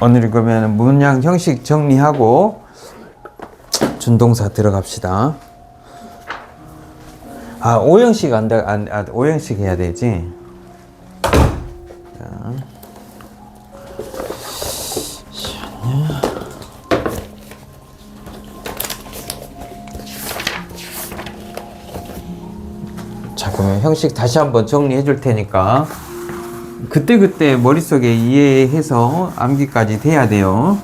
오늘 그러면 문양 형식 정리하고 준동사 들어갑시다. 아 오형식 안, 돼- 안 아, 오형식 해야 되지. 자. 자 그러면 형식 다시 한번 정리해 줄 테니까 그때그때 머릿속에 이해해서 암기까지 돼야 돼요.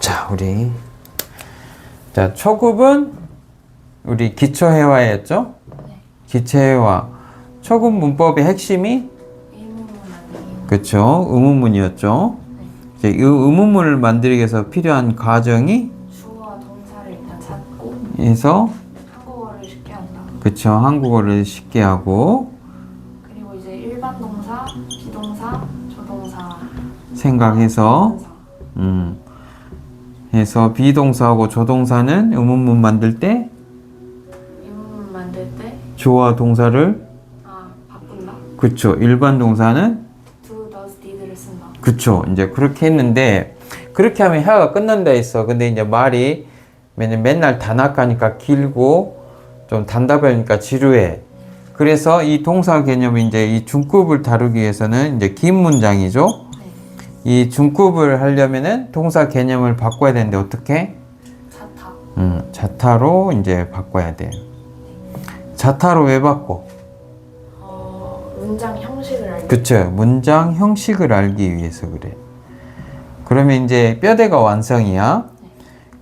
자, 우리. 자, 초급은 우리 기초회화였죠? 기초회화. 초급 문법의 핵심이. 그쵸 의문문이었죠. 이제 이 의문문을 만들기 위해서 필요한 과정이 주어와 동사를 일단 찾고 해서. 그쵸? 한국어를 쉽게 하고. 그리고 이제 일반 동사, 비동사, 조동사, 생각해서 동사. 음. 해서 비동사하고 조동사는 의문문 만들 때? 의문문 만들 때? 주어와 동사를? 아, 바꾼다. 그쵸. 일반 동사는? Do, does, did를 쓴다. 그쵸. 이제 그렇게 했는데 그렇게 하면 혀가 끝난다 했어. 근데 이제 말이 맨- 맨날 단학하니까 길고 좀 단답하니까 지루해 그래서 이 동사 개념이 이제 이 중급을 다루기 위해서는 이제 긴 문장이죠 네. 이 중급을 하려면은 동사 개념을 바꿔야 되는데 어떻게 자타. 음, 자타로 이제 바꿔야 돼 자타로 왜 바꿔 어, 문장 형식을 알기. 그쵸. 문장 형식을 알기 위해서 그래. 그러면 이제 뼈대가 완성이야.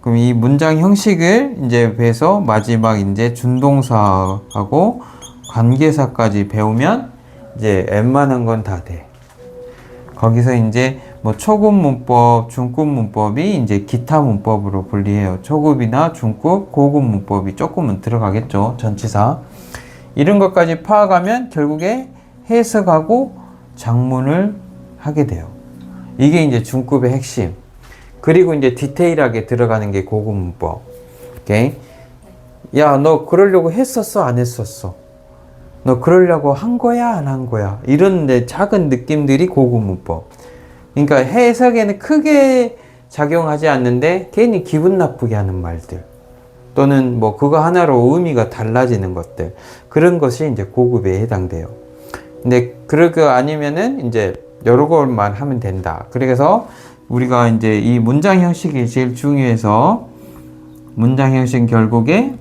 그럼 이 문장 형식을 이제 배서 마지막 이제 준동사하고 관계사까지 배우면 이제 웬만한 건 다 돼. 거기서 이제 뭐 초급 문법, 중급 문법이 이제 기타 문법으로 분리해요. 초급이나 중급, 고급 문법이 조금은 들어가겠죠. 전치사. 이런 것까지 파악하면 결국에 해석하고 작문을 하게 돼요. 이게 이제 중급의 핵심. 그리고 이제 디테일하게 들어가는 게 고급 문법. 오케이? 야, 너 그러려고 했었어? 안 했었어? 너 그러려고 한 거야? 안 한 거야? 이런 데 작은 느낌들이 고급 문법. 그러니까 해석에는 크게 작용하지 않는데 괜히 기분 나쁘게 하는 말들. 또는 뭐 그거 하나로 의미가 달라지는 것들. 그런 것이 이제 고급에 해당돼요. 근데 그러고 아니면은 이제 여러 것만 하면 된다. 그래서 우리가 이제 이 문장 형식이 제일 중요해서 문장 형식 결국에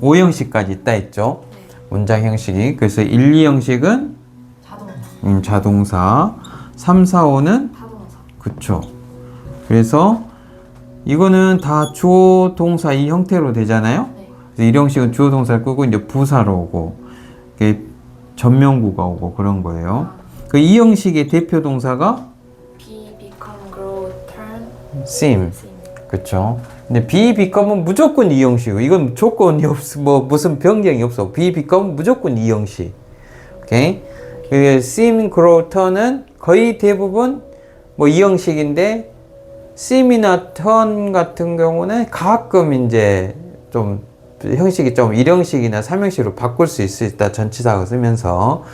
5형식까지 있다 했죠. 문장 형식이. 그래서 1, 2 형식은 자동사, 음, 자동사, 3, 4, 5는 타동사. 그쵸. 그래서 이거는 다 주어 동사 이 형태로 되잖아요. 네. 그래서 이 형식은 주어 동사를 끄고 이제 부사로 오고 전명구가 오고 그런 거예요. 아, 그이 형식의 대표 동사가 seem. 그쵸. 근데 become은 무조건 이 형식이고 이건 조건이 없어. 뭐 무슨 변경이 없어. become 무조건 이 형식. 오케이. 그 seem, grow, turn은 거의 대부분 뭐 이 형식인데 seem이나 turn 같은 경우는 가끔 이제 좀 형식이 좀 일형식이나 삼형식으로 바꿀 수 있다 전치사가 쓰면서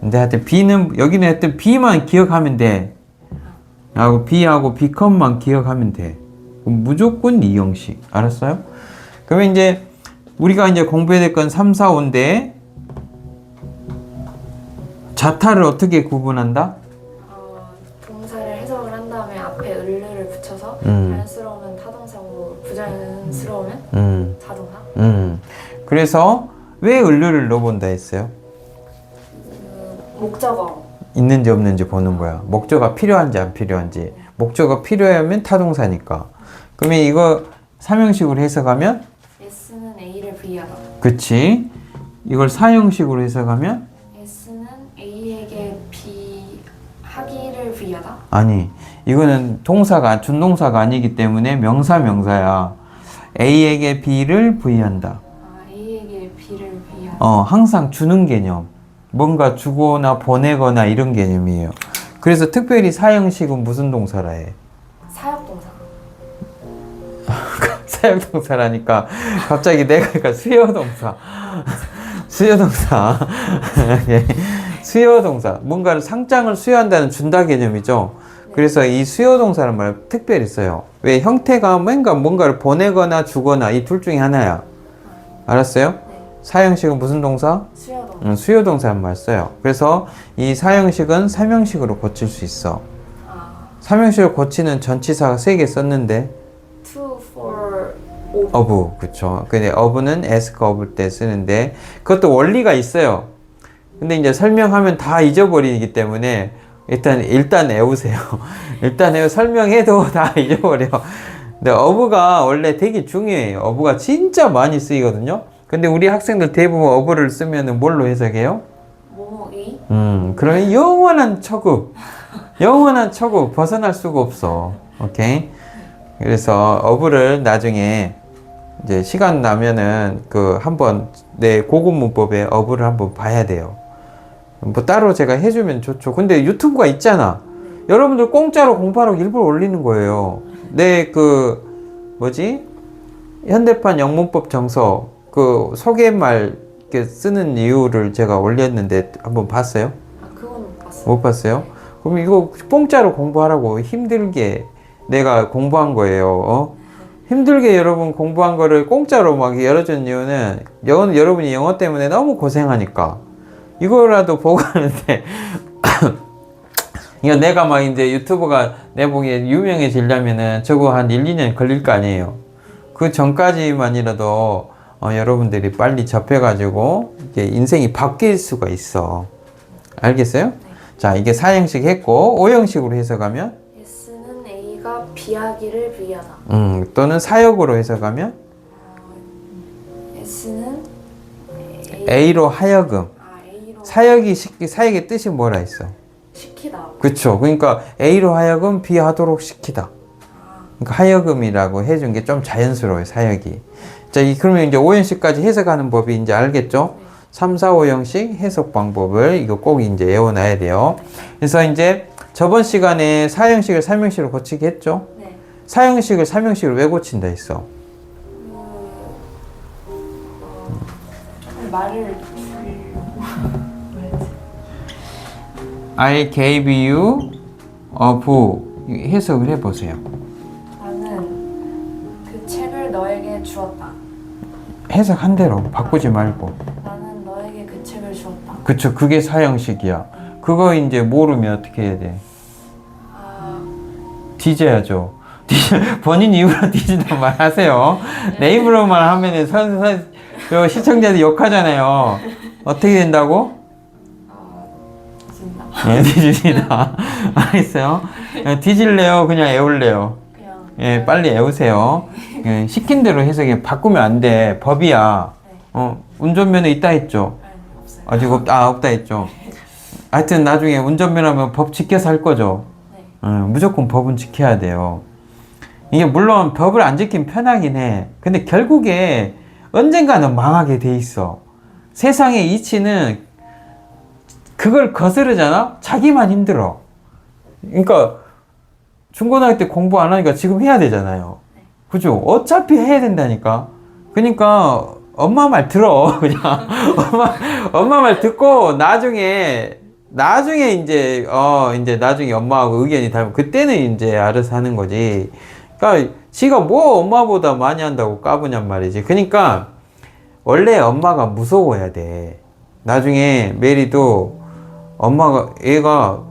근데 하여튼 be는 여기는 하여튼 be만 기억하면 돼 하고 be하고 become만 기억하면 돼 그럼 무조건 이 형식 알았어요? 그러면 이제 우리가 이제 공부해야 될 건 3, 4, 5인데 자타를 어떻게 구분한다? 어, 동사를 해석을 한 다음에 앞에 을르를 붙여서 음. 자연스러우면 타동사고 부자연스러우면 음, 자동사. 음. 그래서 왜 을류를 넣어본다 했어요? 그 목적어. 있는지 없는지 보는 거야. 목적어가 필요한지 안 필요한지. 목적어가 필요하면 타동사니까. 그러면 이거 삼형식으로 해석하면 S는 A를 V하다. 그치? 이걸 사형식으로 해석하면 S는 A에게 B 하기를 V하다. 아니 이거는 동사가 준동사가 아니기 때문에 명사 명사야. A에게 B를 V한다. 아, A에게 B를 V하다. 어 항상 주는 개념. 뭔가 주거나 보내거나 이런 개념이에요. 그래서 특별히 사형식은 무슨 동사라 해? 사역동사. 사형동사라니까 갑자기 내가 그러니까 수요동사 수요동사. 예. 수요동사. 뭔가를 상장을 수여한다는 준다 개념이죠. 그래서 이 수요동사는 말 특별히 써요. 왜 형태가 뭔가 뭔가를 보내거나 주거나 이 둘 중에 하나야. 알았어요? 네. 사형식은 무슨 동사? 수여동. 음, 수요동사란 말 써요. 그래서 이 사형식은 삼형식으로 고칠 수 있어. 아, 삼형식을 고치는 전치사가 세개 썼는데 to, for, over. of 그쵸. 근데 of는 ask of 때 쓰는데 그것도 원리가 있어요. 근데 이제 설명하면 다 잊어버리기 때문에 일단 일단 외우세요. 일단 외우 설명해도 다 잊어버려. 근데 of가 원래 되게 중요해요. of가 진짜 많이 쓰이거든요. 근데 우리 학생들 대부분 of를 쓰면은 뭘로 해석해요? 뭐뭐이. 음, 그러면 영원한 처구. 영원한 처구 벗어날 수가 없어. 오케이? 그래서 어부를 나중에 이제 시간 나면은 그 한번 내 고급 문법의 어부를 한번 봐야 돼요. 뭐 따로 제가 해주면 좋죠. 근데 유튜브가 있잖아. 여러분들 공짜로 공부하라고 일부러 올리는 거예요. 내 그 뭐지? 현대판 영문법 정서 그 소개말 이렇게 쓰는 이유를 제가 올렸는데 한번 봤어요? 아, 그건 못 봤어. 못 봤어요? 그럼 이거 공짜로 공부하라고 힘들게 내가 공부한 거예요. 어? 힘들게 여러분 공부한 거를 공짜로 막 열어준 이유는 영어, 여러분이 영어 때문에 너무 고생하니까 이거라도 보고 하는데 이거 내가 막 이제 유튜브가 내 보기에 유명해지려면은 저거 한 1, 2년 걸릴 거 아니에요. 그 전까지만이라도 어, 여러분들이 빨리 접해가지고 이게 인생이 바뀔 수가 있어. 알겠어요? 자, 이게 사형식 했고 오형식으로 해석하면 S는 A가 비하기를 비하다. 음, 또는 사역으로 해석하면 S는 A, A로 하여금 아, A로 사역이 시, 사역의 뜻이 뭐라 했어? 시키다. 그쵸. 그러니까 A로 하여금 B 하도록 시키다. 아, 그러니까 하여금이라고 해준 게 좀 자연스러워요, 사역이. 자, 이, 그러면 이제 5형식까지 해석하는 법이 이제 알겠죠? 3, 4, 5형식 해석 방법을 이거 꼭 이제 외워놔야 돼요. 그래서 이제 저번 시간에 4형식을 3형식으로 고치게 했죠? 네. 4형식을 3형식으로 왜 고친다 했어? 어, 조금 말을? I gave you a book. 해석을 해보세요. 나는 그 책을 너에게 주었다. 해석한 대로 바꾸지 말고. 나는 너에게 그 책을 주었다. 그쵸. 그게 사형식이야. 그거 이제 모르면 어떻게 해야 돼? 아, 뒤져야죠. 뒤- 본인 입으로 뒤지단 말 하세요. 내 입으로만 하면은 선, 선, 저 시청자들 욕하잖아요. 어떻게 된다고? 아, 진다. 예, 뒤집니다. 알겠어요? 예, 뒤질래요? 그냥 애울래요? 예, 빨리 애우세요. 예, 시킨 대로 해석해. 바꾸면 안 돼. 법이야. 네. 어, 운전면허 있다 했죠? 아니 없어요. 아직 없, 아, 없다 했죠? 하여튼 나중에 운전면허면 법 지켜서 할 거죠? 네. 어, 무조건 법은 지켜야 돼요. 이게 물론 법을 안 지키면 편하긴 해. 근데 결국에 언젠가는 망하게 돼 있어. 세상의 이치는 그걸 거스르잖아? 자기만 힘들어. 그러니까 중고등학교 때 공부 안 하니까 지금 해야 되잖아요. 그죠? 어차피 해야 된다니까. 그러니까 엄마 말 들어. 그냥 엄마 엄마 말 듣고 나중에 나중에 이제 어 이제 나중에 엄마하고 의견이 다르면 그때는 이제 알아서 하는 거지. 그러니까 지가 뭐 엄마보다 많이 한다고 까부냔 말이지. 그러니까 원래 엄마가 무서워야 돼. 나중에 메리도 엄마가 얘가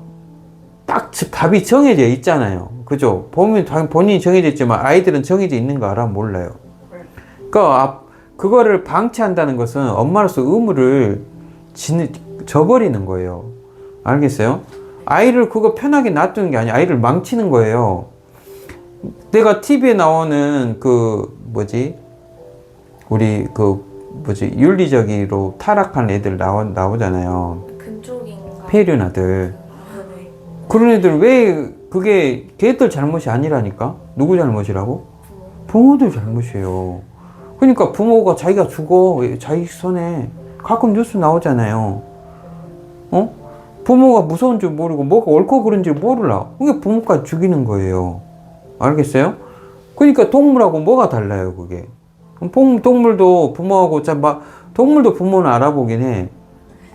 딱 지- 답이 정해져 있잖아요. 그죠? 보면 당- 본인이 정해져 있지만 아이들은 정해져 있는 거 알아? 몰라요. 그러니까 앞- 그거를 방치한다는 것은 엄마로서 의무를 지는, 져버리는 거예요. 알겠어요? 아이를 그거 편하게 놔두는 게 아니야. 아이를 망치는 거예요. 내가 TV에 나오는 그 뭐지? 우리 그 뭐지? 윤리적으로 타락한 애들 나오, 나오잖아요. 근쪽인가? 폐륜아들. 그런 애들 왜 그게 걔들 잘못이 아니라니까? 누구 잘못이라고? 부모. 부모들 잘못이에요. 그러니까 부모가 자기가 죽어 자기 손에 가끔 뉴스 나오잖아요. 어? 부모가 무서운 줄 모르고 뭐가 옳고 그른지 몰라. 그게 부모까지 죽이는 거예요. 알겠어요? 그러니까 동물하고 뭐가 달라요, 그게? 동- 동물도 부모하고 참 막 동물도 부모는 알아보긴 해.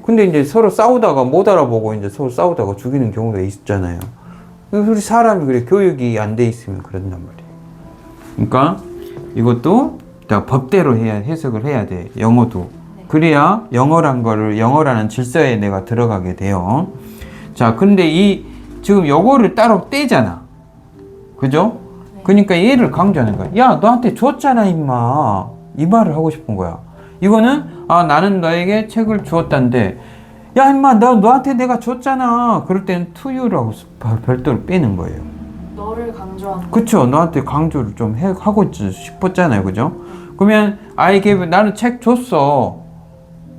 근데 이제 서로 싸우다가 못 알아보고 이제 서로 싸우다가 죽이는 경우가 있잖아요. 우리 사람이 그래 교육이 안 돼 있으면 그런단 말이에요. 그러니까 이것도 다 법대로 해야 해석을 해야 돼. 영어도. 그래야 영어란 거를 영어라는 질서에 내가 들어가게 돼요. 자, 근데 이 지금 요거를 따로 떼잖아. 그죠? 그러니까 얘를 강조하는 거야. 야, 너한테 줬잖아, 임마. 이 말을 하고 싶은 거야. 이거는 아, 나는 너에게 책을 주었단데 야, 임마, 너 너한테 내가 줬잖아. 그럴 때는 to you라고 별- 별도로 빼는 거예요. 너를 강조하는 그쵸? 너한테 강조를 좀 해, 하고 싶었잖아요. 그죠? 그러면 I gave, 나는 책 줬어.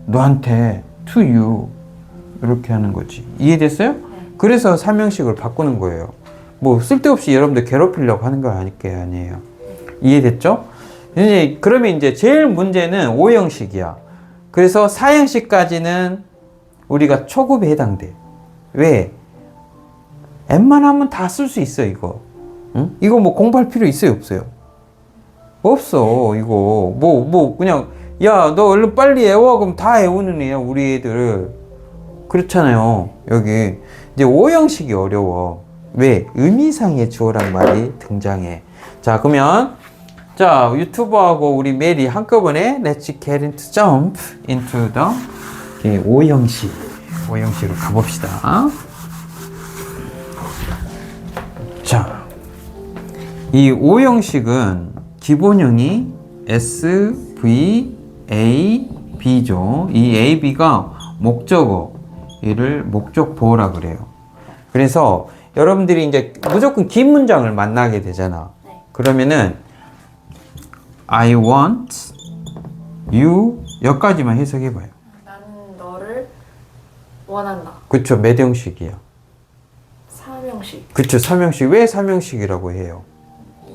너한테, to you. 이렇게 하는 거지. 이해됐어요? 그래서 삼형식을 바꾸는 거예요. 뭐 쓸데없이 여러분들 괴롭히려고 하는 거 아니게 아니에요. 이해됐죠? 이제 그러면 이제 제일 문제는 오형식이야. 그래서 사형식까지는 우리가 초급에 해당돼. 왜? 웬만하면 다 쓸 수 있어 이거. 응? 이거 뭐 공부할 필요 있어요 없어요? 없어 이거 뭐 뭐 그냥 야 너 얼른 빨리 외워 그럼 다 외우는 애야 우리 애들 그렇잖아요 여기 이제 오형식이 어려워 왜 의미상의 주어란 말이 등장해 자 그러면 자 유튜버하고 우리 메리 한꺼번에 Let's get into jump into the 이 오형식 오형식으로 가봅시다 자, 이 오형식은 기본형이 S, V, A, B죠. 이 A, B가 목적어, 이를 목적 보호라 그래요. 그래서 여러분들이 이제 무조건 긴 문장을 만나게 되잖아. 네. 그러면은 I want you 여기까지만 해석해 봐요. 나는 너를 원한다. 그쵸, 몇 형식이야. 삼형식. 그쵸, 삼형식. 왜 삼형식이라고 해요?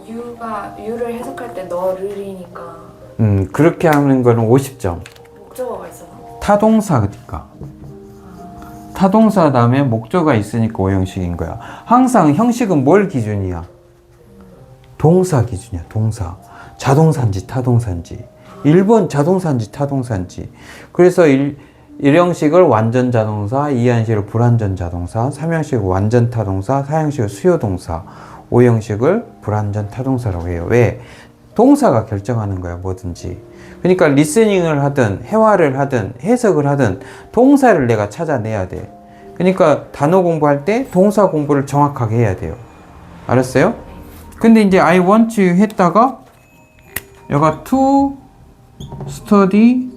유가 유를 해석할 때 너를이니까 음, 그렇게 하는 거는 50점. 목적어가 있어서 타동사니까. 타동사 다음에 목적어가 있으니까 오형식인 거야. 항상 형식은 뭘 기준이야? 동사 기준이야, 동사. 자동사인지 타동사인지. 1번 자동사인지 타동사인지. 그래서 1, 1형식을 완전 자동사, 2형식을 불완전 자동사, 3형식을 완전 타동사, 4형식을 수요동사, 5형식을 불완전 타동사라고 해요. 왜? 동사가 결정하는 거야, 뭐든지. 그러니까 리스닝을 하든 회화를 하든 해석을 하든 동사를 내가 찾아내야 돼. 그러니까 단어 공부할 때 동사 공부를 정확하게 해야 돼요. 알았어요? 근데 이제 I want you 했다가 여가 to study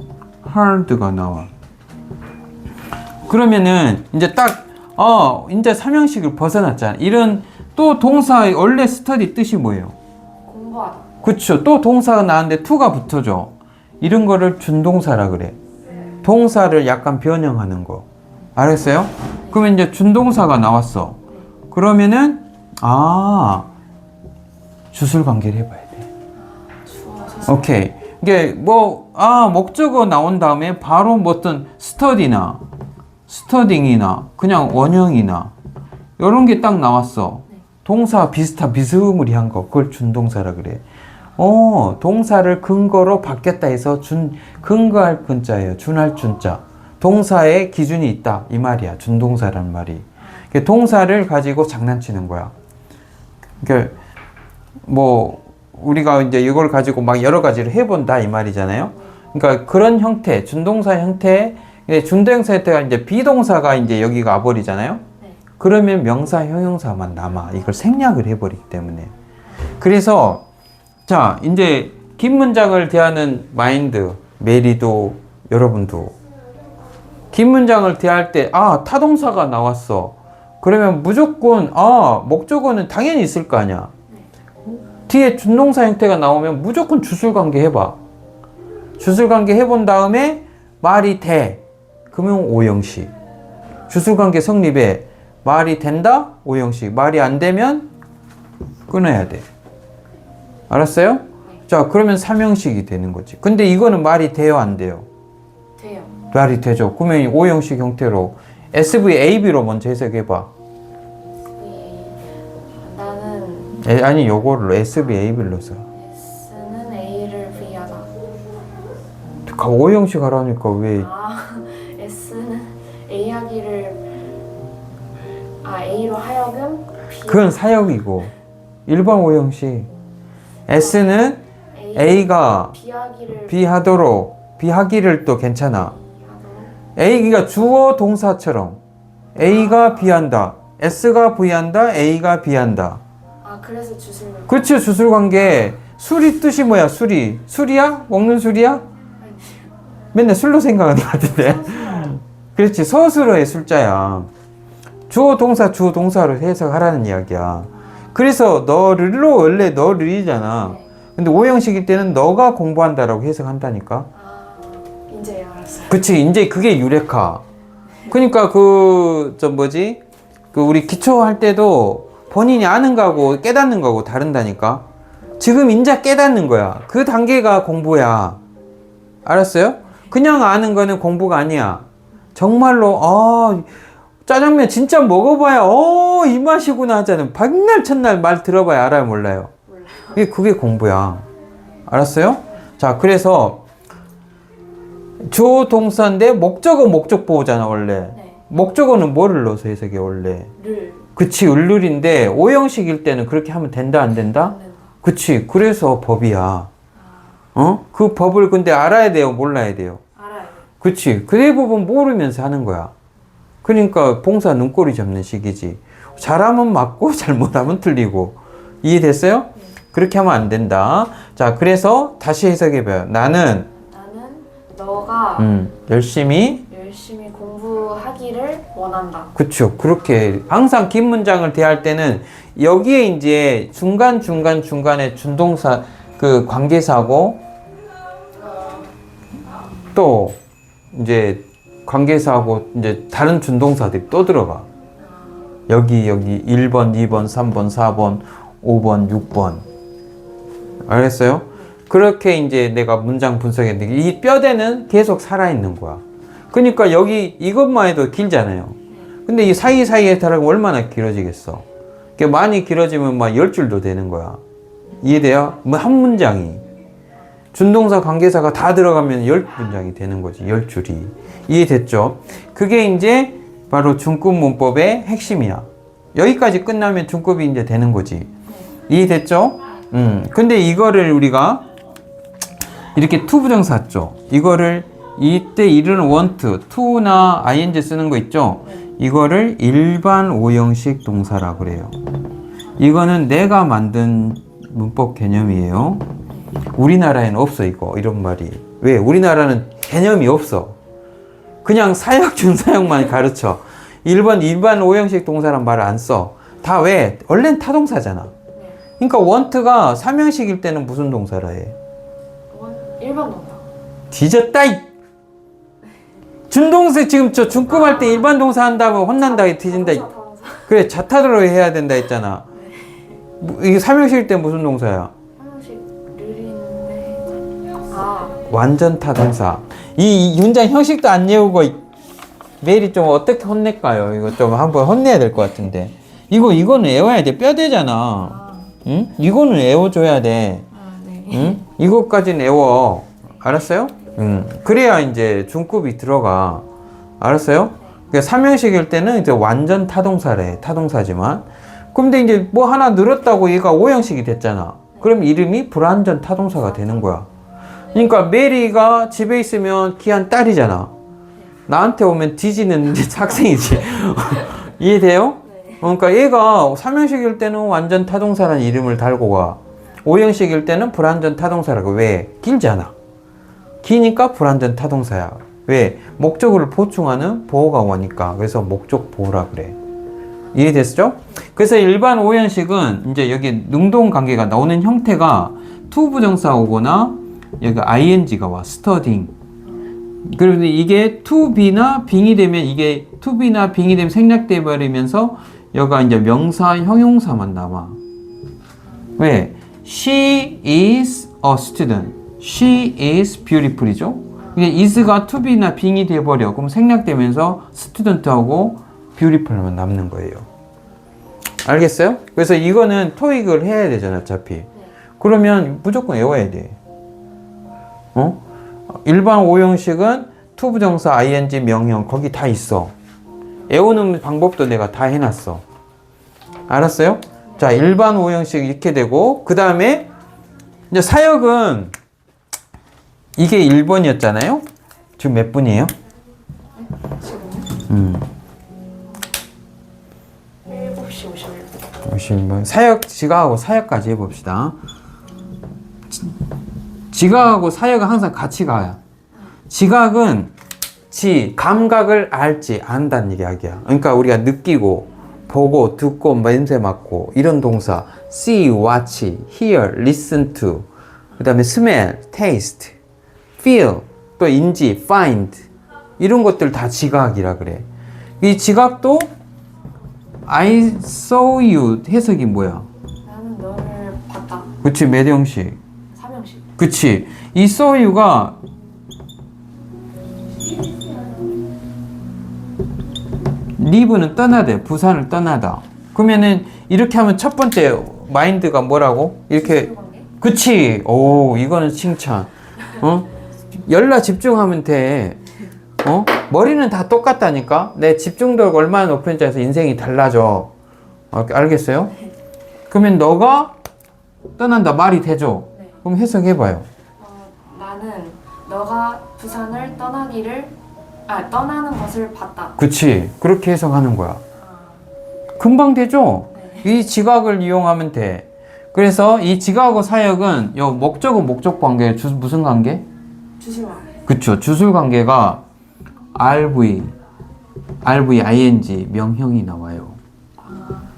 hard가 나와. 그러면은 이제 딱 어, 이제 삼형식을 벗어났잖아. 이런 또 동사의 원래 study 뜻이 뭐예요? 공부하다. 그쵸. 또 동사가 나왔는데 to가 붙어줘. 이런 거를 준동사라 그래. 동사를 약간 변형하는 거. 알았어요? 그러면 이제 준동사가 나왔어. 그러면은, 아, 주술 관계를. 주어서 오케이. 이게 뭐, 아, 목적어 나온 다음에 바로 뭐 어떤 스터디나, 스터딩이나, 그냥 원형이나, 이런 게 딱 나왔어. 동사 비슷한, 비스무리한 거. 그걸 준동사라 그래. 어, 동사를 근거로 바뀌었다 해서 준, 근거할 근자예요. 준할 준자. 동사의 기준이 있다. 이 말이야. 준동사란 말이. 동사를 가지고 장난치는 거야. 그러니까 뭐 우리가 이제 이걸 가지고 막 여러 가지를 해본다 이 말이잖아요. 그러니까 그런 형태, 준동사 형태, 준동사 형태가 이제 비동사가 이제 여기가 와버리잖아요. 네. 그러면 명사, 형용사만 남아. 이걸 생략을 해버리기 때문에. 그래서 자 이제 긴 문장을 대하는 마인드, 메리도 여러분도 긴 문장을 대할 때 아 타동사가 나왔어. 그러면 무조건 아 목적어는 당연히 있을 거 아니야. 뒤에 준동사 형태가 나오면 무조건 주술관계 해봐. 주술관계 해본 다음에 말이 돼. 그러면 오형식. 주술관계 성립에 말이 된다? 오형식. 말이 안 되면 끊어야 돼. 알았어요? 자, 그러면 삼형식이 되는 거지. 근데 이거는 말이 돼요, 안 돼요? 돼요. 말이 되죠. 그러면 오형식 형태로 SVAB로 먼저 해석해봐. 에, 아니, 요거를 SVAB로 써. S는 A를 V하다. 오형식 하라니까 왜? 아 S는 A 하기를 아 A로 하여금 B 그건 사역이고 일반 오형식. S는 A, A가 B 하기를 B 하도록 B 하기를 또 괜찮아. A가 주어 동사처럼 A가 B 한다. S가 V 한다. A가 B 한다. 아 그래서 주술 그렇지 주술 관계. 술이 뜻이 뭐야? 술이 술이야? 먹는 술이야? 맨날 술로 생각하는 것 같은데. 그렇지 서술어의 술자야. 주어 동사 주어 동사로 해석하라는 이야기야. 그래서 너를로 원래 너를이잖아. 네. 근데 오형식일 때는 너가 공부한다라고 해석한다니까. 아 이제 알았어요 그치 이제 그게 유레카. 그러니까 그 저 뭐지 그 우리 기초 할 때도 본인이 아는 거하고 깨닫는 거하고 다른다니까. 지금 인자 깨닫는 거야. 그 단계가 공부야. 알았어요? 그냥 아는 거는 공부가 아니야. 정말로 아 짜장면 진짜 먹어봐야 어 이 맛이구나 하잖아. 백날 첫날 말 들어봐야 알아요 몰라요. 그게 그게 공부야. 알았어요? 자 그래서 주 동사인데 목적어 목적 보호잖아 원래. 네. 목적어는 뭐를 넣어서 해석해 원래? 를 그치 을룰인데 오형식일 때는 그렇게 하면 된다 안 된다? 그치 그래서 법이야. 아 어? 그 법을 근데 알아야 돼요 몰라야 돼요? 알아요 그치 그 대부분 모르면서 하는 거야. 그러니까 봉사 눈꼬리 잡는 식이지. 잘하면 맞고 잘못하면 틀리고 이해됐어요? 그렇게 하면 안 된다. 자 그래서 다시 해석해봐요. 나는 나는 너가 음, 열심히 열심히 하기를 원한다 그쵸. 그렇게 항상 긴 문장을 대할 때는 여기에 이제 중간 중간 중간에 준동사 그 관계사고 또 이제 관계사하고 이제 다른 준동사들이 또 들어가. 여기 여기 1번, 2번, 3번, 4번, 5번, 6번. 알겠어요? 그렇게 이제 내가 문장 분석했는데 이 뼈대는 계속 살아 있는 거야. 그러니까 여기 이것만 해도 길잖아요. 근데 이 사이사이에 달하고 얼마나 길어지겠어. 그게 많이 길어지면 막 열 줄도 되는 거야. 이해돼요? 뭐 한 문장이. 준동사 관계사가 다 들어가면 열 문장이 되는 거지. 열 줄이. 이해됐죠? 그게 이제 바로 중급 문법의 핵심이야. 여기까지 끝나면 중급이 이제 되는 거지. 이해됐죠? 음. 근데 이거를 우리가 이렇게 투 부정사 죠 이거를 이때 이르는 want, to나 ing 쓰는 거 있죠? 이거를 일반 오형식 동사라 그래요. 이거는 내가 만든 문법 개념이에요. 우리나라에는 없어 이거 이런 말이. 왜? 우리나라는 개념이 없어. 그냥 사역 준사역만 가르쳐. 일반 일반 오형식 동사란 말을 안 써. 다 왜? 원래는 타동사잖아. 그러니까 want가 삼형식일 때는 무슨 동사라 해? 원 1번 동사 뒤졌다 이 준동사 지금 저 중급할 때 일반 동사 한다면 혼난다 이 뒤진다 그래 자타로 해야 된다 했잖아. 뭐, 이게 삼형식일 때 무슨 동사야? 아. 완전 타동사. 이, 이 문장 형식도 안 외우고 이- 메일이 좀 어떻게 혼낼까요? 이거 좀 한번 혼내야 될 것 같은데. 이거 이거는 외워야 돼. 뼈대잖아. 아, 응? 이거는 외워줘야 돼. 아, 네. 응? 이것까지는 외워. 알았어요? 응. 그래야 이제 중급이 들어가. 알았어요? 그 삼형식일 때는 이제 완전 타동사래. 타동사지만. 근데 이제 뭐 하나 늘었다고 얘가 오형식이 됐잖아. 그럼 이름이 불완전 타동사가 되는 거야. 그러니까 메리가 집에 있으면 귀한 딸이잖아. 나한테 오면 뒤지는 학생이지. 이해돼요? 네. 그러니까 얘가 삼형식일 때는 완전 타동사라는 이름을 달고 가. 오형식일 때는 불완전 타동사라고. 왜? 길잖아. 기니까 불완전 타동사야. 왜? 목적어를 보충하는 보호가 오니까. 그래서 목적 보호라 그래. 이해됐죠? 그래서 일반 오형식은 이제 여기 능동 관계가 나오는 형태가 to 부정사 오거나 여기 ing가 와. studying. 그런데 이게 to be나 being이 되면 이게 to be나 being이 되면 생략돼 버리면서 여가 이제 명사 형용사만 남아. 왜? She is a student. She is beautiful이죠. 이게 is가 to be나 being이 돼 버려. 그럼 생략되면서 student하고 beautiful만 남는 거예요. 알겠어요? 그래서 이거는 토익을 해야 되잖아, 어차피. 그러면 무조건 외워야 돼. 어? 일반 오형식은 투부정사 ing 명형 거기 다 있어. 외우는 방법도 내가 다 해놨어. 알았어요? 자, 일반 오형식 이렇게 되고 그 다음에 이제 사역은 이게 1번이었잖아요. 지금 몇 분이에요? 음. 7시 51분. 보시면 뭐 사역 지각하고 사역까지 해봅시다. 지- 지각하고 사역은 항상 같이 가요. 지각은 지 감각을 알지 안다는 이야기야. 그러니까 우리가 느끼고 보고 듣고 냄새 맡고 이런 동사 see, watch, hear, listen to 그 다음에 smell, taste, feel 또 인지, find 이런 것들 다 지각이라 그래. 이 지각도 I saw you 해석이 뭐야? 나는 너를 봤다. 그치 매형식. 삼형식. 그치 이 saw you가 리브는 떠나대 부산을 떠나다 그러면은 이렇게 하면 첫 번째 마인드가 뭐라고 이렇게? 그치 오 이거는 칭찬 어 열라 집중하면 돼 어? 머리는 다 똑같다니까 내 집중도가 얼마나 높은지 해서 인생이 달라져 어, 알겠어요? 그러면 너가 떠난다 말이 되죠? 네. 그럼 해석해봐요 어, 나는 너가 부산을 떠나기를 아 떠나는 것을 봤다. 그치 그렇게 해석하는 거야 아, 금방 되죠? 네. 이 지각을 이용하면 돼 그래서 이 지각하고 사역은 요 목적은 목적 관계 주, 무슨 관계? 주술만. 그쵸 주술 관계가 RV RV ING 명형이 나와요.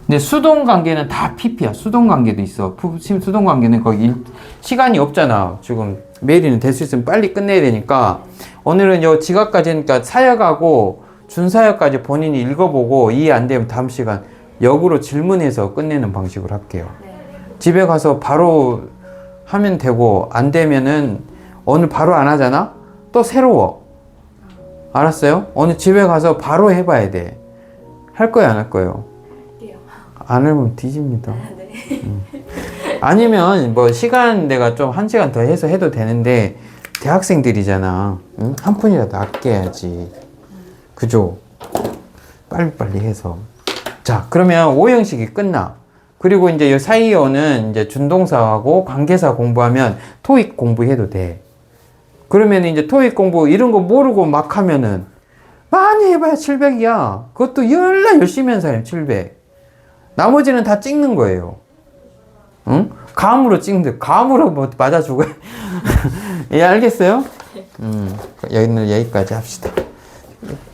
근데 수동 관계는 다 PP야. 수동 관계도 있어. 수동 관계는 거기 일- 시간이 없잖아. 지금 메일이는 될 수 있으면 빨리 끝내야 되니까. 오늘은 요 지각까지 하니까 사역하고 준사역까지 본인이 읽어보고 이해 안 되면 다음 시간 역으로 질문해서 끝내는 방식으로 할게요. 네. 집에 가서 바로 하면 되고 안 되면은 오늘 바로 안 하잖아? 또 새로워. 알았어요? 오늘 집에 가서 바로 해봐야 돼. 할 거야 안할 거예요? 할게요. 안 하면 뒤집니다. 네. 아니면 뭐 시간 내가 좀 한 시간 더 해서 해도 되는데 대학생들이잖아. 응? 한 푼이라도 아껴야지. 그죠? 빨리빨리 해서. 자, 그러면 오형식이 끝나. 그리고 이제 이 사이어는 이제 준동사하고 관계사 공부하면 토익 공부해도 돼. 그러면 이제 토익 공부 이런 거 모르고 막 하면은 많이 해봐야 700이야. 그것도 열나 열심히 한 사람이 700. 나머지는 다 찍는 거예요. 응? 감으로 찍는데 감으로 뭐 맞아 죽어. 예, 알겠어요? 음, 여기는 여기까지 합시다.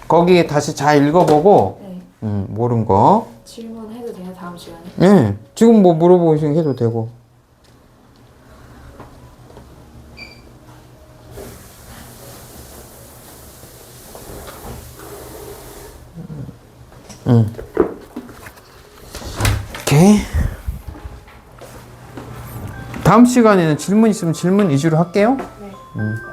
거기 다시 잘 읽어보고 네. 음, 모른 거. 질문해도 돼요 다음 시간에? 예, 지금 뭐 물어보시면 해도 되고. 음. 오케이. 다음 시간에는 질문 있으면 질문 위주로 할게요. 네. 음.